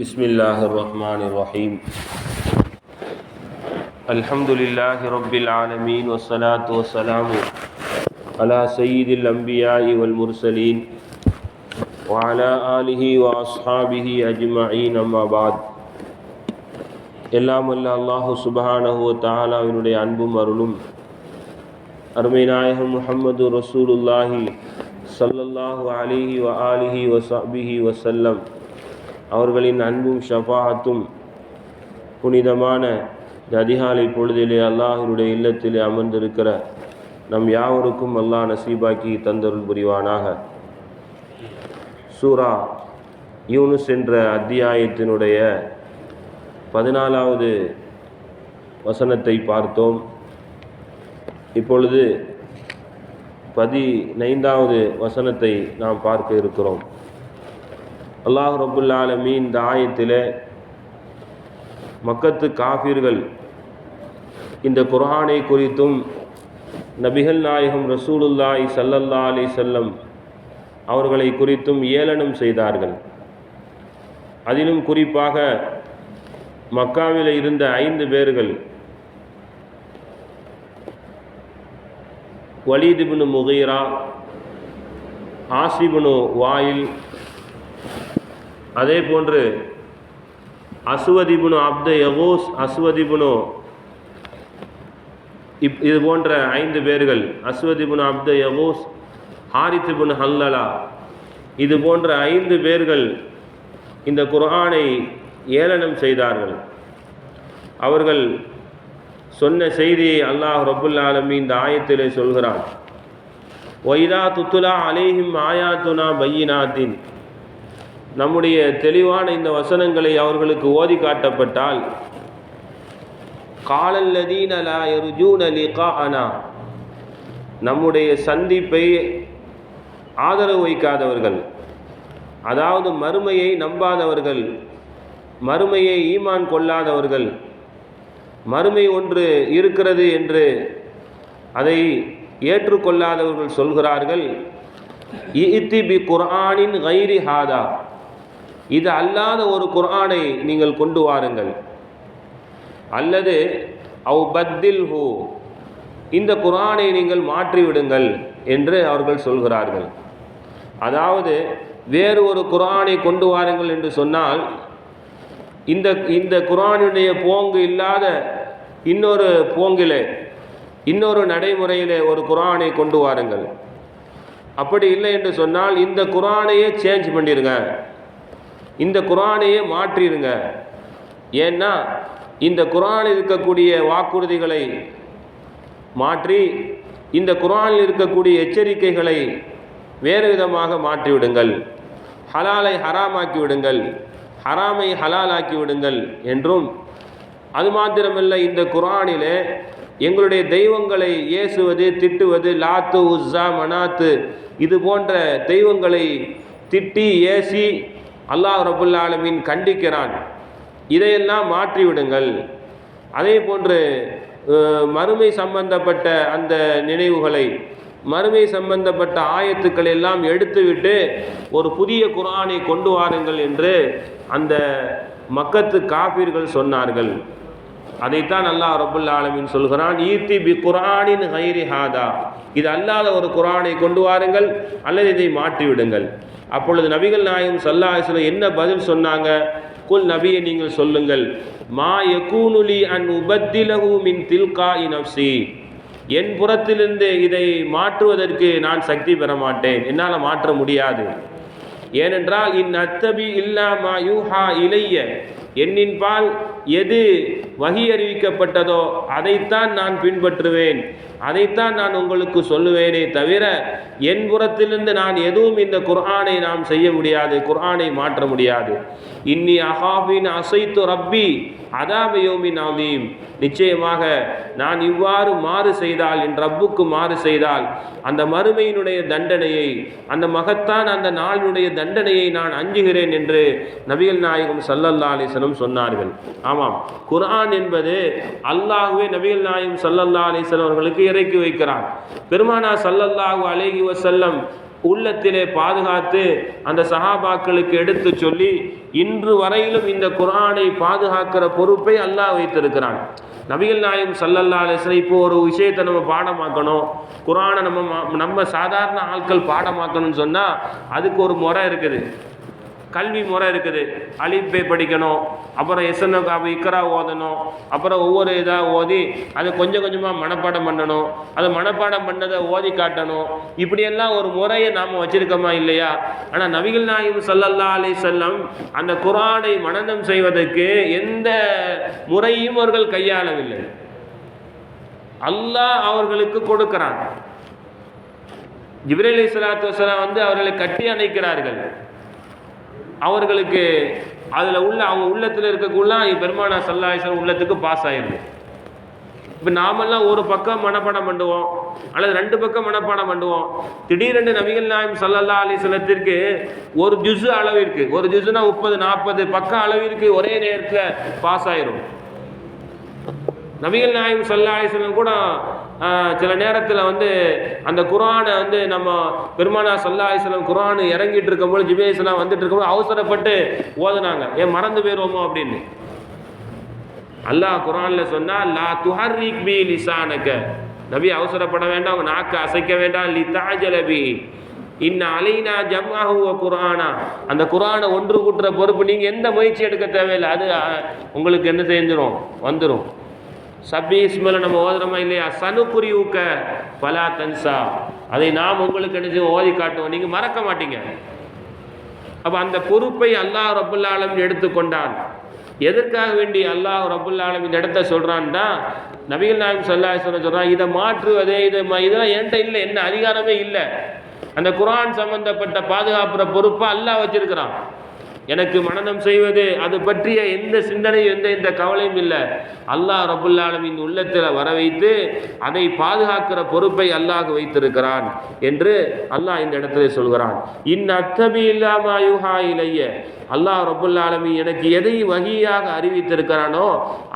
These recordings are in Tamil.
بسم الله الرحمن الرحيم الحمد لله رب العالمين والصلاة والسلام على سيد الأنبياء والمرسلين وعلى آله وأصحابه أجمعين أما بعد எல்லாம் அல்ல அல்லாஹு சுபஹானஹு தாலாவினுடைய அன்பும் அருளும் அருமை நாயகம் முஹம்மது ரசூலுல்லாஹி ஸல்லல்லாஹு அலைஹி வ ஆலிஹி வ ஸஹ்பிஹி வஸல்லம் அவர்களின் அன்பும் ஷஃபாத்தும் புனிதமான இந்த அதிகாலை பொழுதிலே அல்லாஹினுடைய இல்லத்திலே அமர்ந்திருக்கிற நம் யாவருக்கும் அல்லாஹ் நசீபாக்கி தந்தருள் புரிவானாக. சூரா யூனுஸ் என்ற அத்தியாயத்தினுடைய பதினாலாவது வசனத்தை பார்த்தோம். இப்பொழுது பதினைந்தாவது வசனத்தை நாம் பார்க்க இருக்கிறோம். அல்லாஹ் ரபுல்லாலமி இந்த ஆயத்தில் மக்கத்து காஃபிர்கள் இந்த குர்ஆனை குறித்தும் நபிகள் நாயகம் ரசூலுல்லாய் சல்லல்லா அலி செல்லம் அவர்களை குறித்தும் ஏளனம் செய்தார்கள். அதிலும் குறிப்பாக மக்காவில் இருந்த ஐந்து பேர்கள் வலீதிபுனு முகீரா ஆசிபுனு வாயில் அதே போன்று அசுவதிபுனு அப்த யகோஸ் அசுவதிபுனு இப் இது போன்ற ஐந்து பேர்கள் அஸ்வதிபுன் அப்த யகூஸ் ஹாரித்துபுன் ஹல்லலா இது போன்ற ஐந்து பேர்கள் இந்த குரானை ஏளனம் செய்தார்கள். அவர்கள் சொன்ன செய்தியை அல்லாஹ் ரபுல் ஆலமி இந்த ஆயத்திலே சொல்கிறான். ஒய்தா துத்துலா அலேஹிம் ஆயாத்துனா பையினாத்தின் நம்முடைய தெளிவான இந்த வசனங்களை அவர்களுக்கு ஓதி காட்டப்பட்டால் காலல்லதீன லா யர்ஜூன லிகாஅனா. நம்முடைய சந்திப்பை ஆதரவு வைக்காதவர்கள் அதாவது மறுமையை நம்பாதவர்கள் மறுமையை ஈமான் கொள்ளாதவர்கள் மறுமை ஒன்று இருக்கிறது என்று அதை ஏற்றுக்கொள்ளாதவர்கள் சொல்கிறார்கள் இத்தி பி குர்ஆனின் கைரி ஹாதா. இது அல்லாத ஒரு குர்ஆனை நீங்கள் கொண்டு வாருங்கள். அல்லது அவ் பத்தில் ஹூ இந்த குரானை நீங்கள் மாற்றிவிடுங்கள் என்று அவர்கள் சொல்கிறார்கள். அதாவது வேறு ஒரு குரானை கொண்டு வாருங்கள் என்று சொன்னால் இந்த இந்த குரானுடைய போங்கு இல்லாத இன்னொரு போங்கிலே இன்னொரு நடைமுறையிலே ஒரு குரானை கொண்டு வாருங்கள். அப்படி இல்லை என்று சொன்னால் இந்த குரானையே சேஞ்ச் பண்ணிடுங்க இந்த குரானையே மாற்றிடுங்க. ஏன்னா இந்த குரானில் இருக்கக்கூடிய வாக்குறுதிகளை மாற்றி இந்த குரானில் இருக்கக்கூடிய எச்சரிக்கைகளை வேறு விதமாக மாற்றிவிடுங்கள். ஹலாலை ஹராமாக்கி விடுங்கள். ஹராமை ஹலாலாக்கி விடுங்கள் என்றும் அது மாத்திரமல்ல இந்த குரானிலே எங்களுடைய தெய்வங்களை ஏசுவது திட்டுவது லாத்து உஸ்ஸா மனாத்து இது போன்ற தெய்வங்களை திட்டி ஏசி அல்லாஹ் ரபுல்லாலமின் கண்டிக்கிறான். இதையெல்லாம் மாற்றிவிடுங்கள். அதே போன்று மறுமை சம்பந்தப்பட்ட அந்த நினைவுகளை மறுமை சம்பந்தப்பட்ட ஆயத்துக்கள் எல்லாம் எடுத்துவிட்டு ஒரு புதிய குரானை கொண்டு வாருங்கள் என்று அந்த மக்கத்து காப்பீர்கள் சொன்னார்கள். அதைத்தான் அல்லாஹ் ரபுல் ஆலமின் சொல்கிறான் ஈர்த்தி பி குரானின் ஹைரி ஹாதா. இது அல்லாத ஒரு குரானை கொண்டு வாருங்கள் அல்லது இதை மாற்றிவிடுங்கள். அப்பொழுது நபிகள் நாயகம் சல்லாஹிஸ்லம் என்ன பதில் சொன்னாங்க? குல் நபியை நீங்கள் சொல்லுங்கள். மா யகூனுலி அன் உபத்திலகு மின் தில்கா இனப்சி என் புறத்திலிருந்து இதை மாற்றுவதற்கு நான் சக்தி பெற மாட்டேன். என்னால் மாற்ற முடியாது. ஏனென்றால் இன் அத்தபி இல்லாமா யூஹா இளைய என்னின்பால் எது வகி அறிவிக்கப்பட்டதோ அதைத்தான் நான் பின்பற்றுவேன். அதைத்தான் நான் உங்களுக்கு சொல்லுவேனே தவிர என் புறத்திலிருந்து நான் எதுவும் இந்த குர்ஆனை நாம் செய்ய முடியாது குர்ஆனை மாற்ற முடியாது. இன்னி அஹாபின் அசைத்து ரப்பி அதாபயோமின் அவீம் நிச்சயமாக நான் இவ்வாறு மாறு செய்தால் என் ரப்புக்கு மாறு செய்தால் அந்த மறுமையினுடைய தண்டனையை அந்த மகத்தான் அந்த நாளினுடைய தண்டனையை நான் அஞ்சுகிறேன் என்று நபிகள் நாயகம் சல்லல்லா அலிசலம் சொன்னார்கள். ஆமாம் குர்ஆன் என்பது அல்லாஹுவே நபிகள் நாயகம் சல்லல்லா அலிசலம் அவர்களுக்கு இறக்கி வைக்கிறான். பெருமானா சல்லல்லாஹு அலேஹி வசல்லம் உள்ளத்திலே பாதுகாத்து அந்த சஹாபாக்களுக்கு எடுத்து சொல்லி இன்று வரையிலும் இந்த குரானை பாதுகாக்கிற பொறுப்பை அல்லாஹ் வைத்திருக்கிறான். நபிகள் நாயம் சல்லல்லா அலிஸ்லாம் இப்போ ஒரு விஷயத்தை நம்ம பாடமாக்கணும். குரானை நம்ம நம்ம சாதாரண ஆட்கள் பாடமாக்கணும்னு சொன்னால் அதுக்கு ஒரு முறை இருக்குது. கல்வி முறை இருக்குது. அலிப்பை படிக்கணும் அப்புறம் எஸ்என்ஓ காபி இக்கரா ஓதணும் அப்புறம் ஒவ்வொரு இதாக ஓதி அதை கொஞ்சம் கொஞ்சமாக மனப்பாடம் பண்ணணும். அதை மனப்பாடம் பண்ணதை ஓதி காட்டணும். இப்படியெல்லாம் ஒரு முறையை நாம் வச்சுருக்கோமா இல்லையா? ஆனால் நபிகள் நாயும் சல்லல்லா அலி செல்லம் அந்த குரானை மனனம் செய்வதற்கு எந்த முறையும் அவர்கள் கையாளவில்லை. அல்லாஹ் அவர்களுக்கு கொடுக்கிறான். ஜிப்ரீல் சலாத்து ஸலாத்து வந்து அவர்களை கட்டி அணைக்கிறார்கள். அவர்களுக்கு அதில் உள்ள அவங்க உள்ளத்தில் இருக்கக்குள்ள பெருமானா சல்லாஹன் உள்ளத்துக்கு பாஸ் ஆயிடுது இப்போ நாமெல்லாம் ஒரு பக்கம் மனப்பாடம் பண்ணுவோம் அல்லது ரெண்டு பக்கம் மனப்பாடம் பண்ணுவோம். திடீரென்று நபிகள் நாயம் சல்லல்லா அலிஸ்லத்திற்கு ஒரு ஜுஸு அளவிற்கு ஒரு ஜுசுனா முப்பது நாற்பது பக்கம் அளவிற்கு ஒரே நேரத்தில் பாஸ் ஆயிரும். நபிகள் நாயம் சல்லா அலிஸ்லம் கூட சில நேரத்தில் வந்து அந்த குரானை வந்து நம்ம பெருமானா சல்லா அலிஸ்லம் குரான் இறங்கிட்டு இருக்கும்போது ஜிபேஸ்லாம் வந்துட்டு இருக்கும்போது அவசரப்பட்டு ஓதுனாங்க. ஏன் மறந்து போயிடுவோமோ அப்படின்னு. அல்லாஹ் குரான்ல சொன்னா லா துஹர்ரிக் பி லிசானக நபி அவசரப்பட வேண்டாம் உங்க நாக்கு அசைக்க வேண்டாம். லி தாஜலபி இன்ன அலைனா ஜம்மாஹுவ குரானா அந்த குரானை ஒன்று கூட்டுற பொறுப்பு நீங்கள் எந்த முயற்சி எடுக்க தேவையில்லை. அது உங்களுக்கு என்ன செஞ்சிடும் வந்துடும் சபி இஸ்மல நம்ம ஓதுறோமா இல்லையா? சனுக்குரி ஊக்க பலா தன்சா. அதை நாம் உங்களுக்கு நினைச்சு ஓதி காட்டுவோம். நீங்கள் மறக்க மாட்டீங்க. அப்போ அந்த பொறுப்பை அல்லாஹ் ரபுல்லாலம் எடுத்துக்கொண்டான் எதற்காக வேண்டி அல்லாஹ் ரபுல்லாலம் இந்த இடத்த சொல்கிறான்னா நபிகள் நாயகம் சொல்லா சொல்கிறான் இதை மாற்றுவதே இது ம- இதெல்லாம் என்கிட்ட இல்லை. என்ன அதிகாரமே இல்லை. அந்த குரான் சம்பந்தப்பட்ட பாதுகாப்புற பொறுப்பை அல்லாஹ் வச்சிருக்கிறான். எனக்கு மனநம் செய்வது அது பற்றிய எந்த சிந்தனையும் எந்த எந்த கவலையும் இல்லை. அல்லாஹ் ரபுல்லாலமின் உள்ளத்தில் வர வைத்து அதை பாதுகாக்கிற பொறுப்பை அல்லாஹ் வைத்திருக்கிறான் என்று அல்லாஹ் இந்த இடத்துல சொல்கிறான். இன் அத்தபி இல்லாம இலைய. அல்லாஹ் ரபுல்லாலமி எனக்கு எதை வகையாக அறிவித்திருக்கிறானோ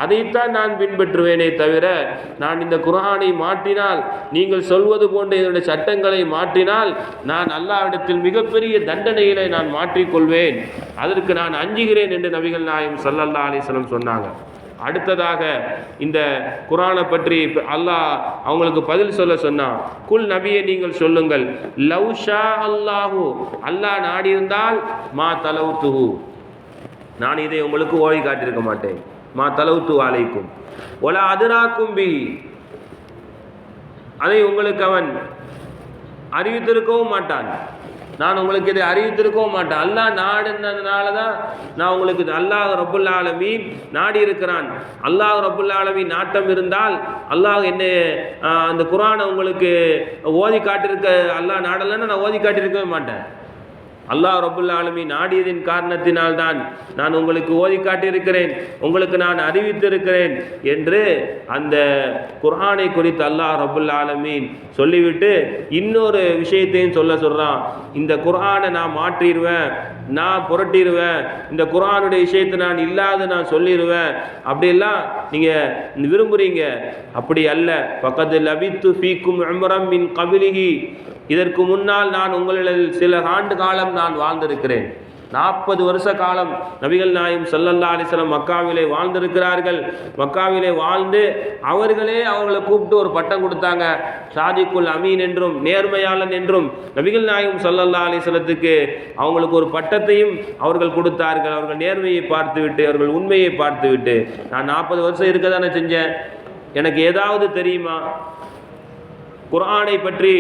அதைத்தான் நான் பின்பற்றுவேனே தவிர நான் இந்த குரானை மாற்றினால் நீங்கள் சொல்வது போன்ற இதனுடைய சட்டங்களை மாற்றினால் நான் அல்லாவிடத்தில் மிகப்பெரிய தண்டனைகளை நான் மாற்றிக்கொள்வேன். அதற்கு நான் அஞ்சுகிறேன் என்று நபிகள் நாயம் சல்லல்லா அலிஸ்லம் சொன்னாங்க. அடுத்ததாக இந்த குரானை பற்றி அல்லாஹ் அவங்களுக்கு பதில் சொல்ல சொன்னான் குல் நபியை நீங்கள் சொல்லுங்கள் லவ் ஷா அல்லாஹு அல்லாஹ் நாடியிருந்தால் மா தலவு துஹு நான் இதை உங்களுக்கு ஓடி காட்டியிருக்க மாட்டேன். மா தலவுத்து அலைக்கும். ஒல அதுராக்கும் பி. அதை உங்களுக்கு அவன் அறிவித்திருக்கவும் மாட்டான். நான் உங்களுக்கு இதை அறிவித்திருக்கவும் மாட்டேன். அல்லாஹ் நாடுனதுனால தான் நான் உங்களுக்கு இது அல்லாஹ் ரபுல் நாடி இருக்கிறான். அல்லாஹ் ரபுல் நாட்டம் இருந்தால் அல்லாஹ் என்ன அந்த குரானை உங்களுக்கு ஓதி காட்டியிருக்க அல்லாஹ் நாடலைன்னு நான் ஓதி காட்டியிருக்கவே மாட்டேன். அல்லாஹ் ரபுல் ஆலமீன் நாடியதின் காரணத்தினால் தான் நான் உங்களுக்கு ஓதி காட்டியிருக்கிறேன் உங்களுக்கு நான் அறிவித்திருக்கிறேன் என்று அந்த குரானை குறித்து அல்லாஹ் ரபுல் ஆலமீன் சொல்லிவிட்டு இன்னொரு விஷயத்தையும் சொல்ல சொல்கிறான் இந்த குரானை நான் மாற்றிடுவேன் நான் புரட்டிடுவேன் இந்த குரானுடைய விஷயத்தை நான் இல்லாத நான் சொல்லிடுவேன் அப்படியெல்லாம் நீங்கள் விரும்புகிறீங்க அப்படி அல்ல. பக்கத்து லபித்து ஃபீக்கும் உம்ரம் மின் கபிலிஹி. இதற்கு முன்னால் நான் உங்களில் சில ஆண்டு காலம் நான் வாழ்ந்திருக்கிறேன். நாற்பது வருஷ காலம் நபிகள் நாயும் சல்லல்லா அலைஹி மக்காவிலே வாழ்ந்திருக்கிறார்கள். மக்காவிலே வாழ்ந்து அவர்களே அவங்களை கூப்பிட்டு ஒரு பட்டம் கொடுத்தாங்க. ஷாதிக்குல் அமீன் என்றும் நேர்மையாளன் என்றும் நபிகள் நாயும் சல்லல்லா அலிஸ்லத்துக்கு அவங்களுக்கு ஒரு பட்டத்தையும் அவர்கள் கொடுத்தார்கள். அவர்கள் நேர்மையை பார்த்துவிட்டு அவர்கள் உண்மையை பார்த்துவிட்டு. நான் நாற்பது வருஷம் இருக்க தானே செஞ்சேன். எனக்கு ஏதாவது தெரியுமா? குரானை பற்றி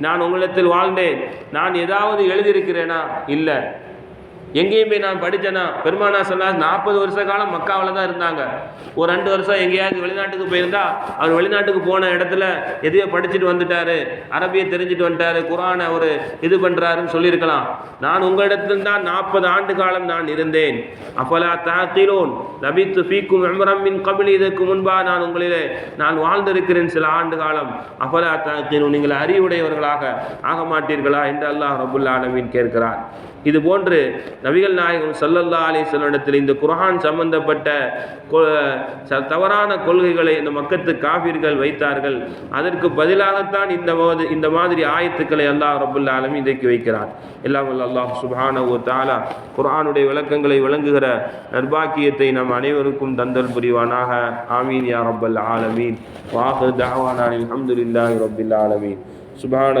நான் உங்களிடத்தில் வாழ்ந்தேன். நான் ஏதாவது எழுதியிருக்கிறேனா? இல்லை. எங்கேயுமே நான் படித்தேன்னா பெருமானா சொன்னா நாற்பது வருஷ காலம் மக்காவில் தான் இருந்தாங்க. ஒரு ரெண்டு வருஷம் எங்கேயாவது வெளிநாட்டுக்கு போயிருந்தா அவர் வெளிநாட்டுக்கு போன இடத்துல எதையோ படிச்சுட்டு வந்துட்டாரு. அரபியை தெரிஞ்சுட்டு வந்துட்டாரு. குரானை ஒரு இது பண்ணுறாருன்னு சொல்லியிருக்கலாம். நான் உங்களிடத்தில் தான் நாற்பது ஆண்டு காலம் நான் இருந்தேன். அப்பலா தாத்திலோன் நபித்து ஃபீக்கும் எம்ரம்மின் கபில். இதற்கு முன்பாக நான் உங்களிலே நான் வாழ்ந்திருக்கிறேன் சில ஆண்டு காலம். அஃபலா தாத்திலோன் நீங்கள் அறிவுடையவர்களாக ஆக மாட்டீர்களா? என்று அல்லாஹ் ரபுல்லா ஆலமீன் கேட்கிறார் இது போன்று நபிகள் நாயகம் சல்லல்லா அலி சொல்லிடத்தில் இந்த குரான் சம்பந்தப்பட்ட ச- தவறான கொள்கைகளை இந்த மக்கத்து காபிர்கள் வைத்தார்கள். அதற்கு பதிலாகத்தான் இந்த போது இந்த மாதிரி ஆயத்துக்களை அல்லாஹ் ரபுல்ல ஆலமீன் இன்றைக்கு வைக்கிறார். எல்லாம் அல்லாஹ் சுபான ஓ தாலா குர்ஆனுடைய விளக்கங்களை விளங்குகிற நர்பாக்கியத்தை நம் அனைவருக்கும் தந்தல் புரிவானாக. ஆமீன் யா ரப்பல் ஆலமீன். வாஹு தாவானின் அல்ஹம்துலில்லாஹி ரப்பில் ஆலமீன். சுப்ஹான